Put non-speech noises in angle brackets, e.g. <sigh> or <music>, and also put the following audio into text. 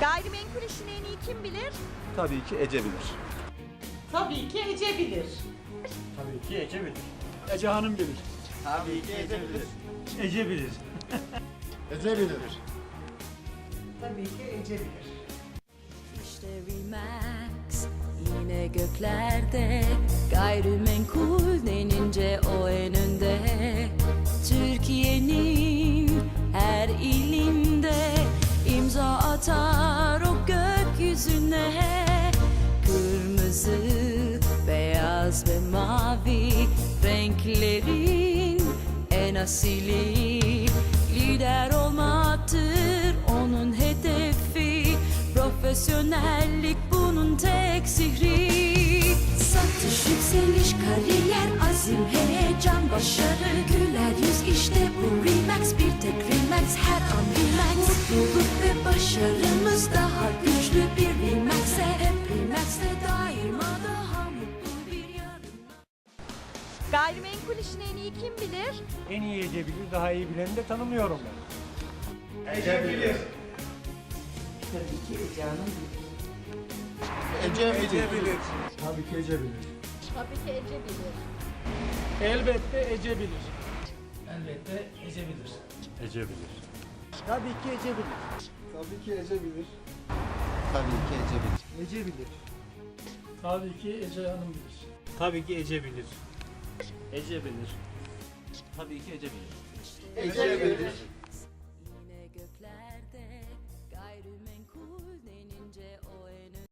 Gayrimenkul işini en iyi kim bilir? Tabii ki Ece bilir. Tabii ki Ece bilir. Tabii ki Ece bilir. Ece Hanım bilir. Tabii ki Ece bilir. Ece bilir. <laughs> Ece bilir. Tabii ki Ece bilir. İşte Remax yine göklerde Gayrimenkul denince beyaz ve mavi renklerin en asili. Lider olmaktır onun hedefi Profesyonellik bunun tek sihri. Satış, yükseliş, kariyer, azim, heyecan, başarı Güler yüz işte bu Remax bir tek Gayrimenkul işini en iyi kim bilir? En iyi Ece bilir, daha iyi bileni de tanımıyorum ben. Ece bilir. Tabii ki Ece Hanım bilir. Ece, Ece bilir. Tabii ki Ece bilir. Tabii ki Ece bilir. Elbette Ece bilir. Elbette Ece bilir. Ece bilir. Tabii ki Ece bilir. Tabii ki Ece bilir. Tabii ki Ece bilir. Ece bilir. Tabii ki Ece Hanım bilir. Tabii ki Ece bilir. Ece bilir. Tabii ki Ece bilir. Ece bilir.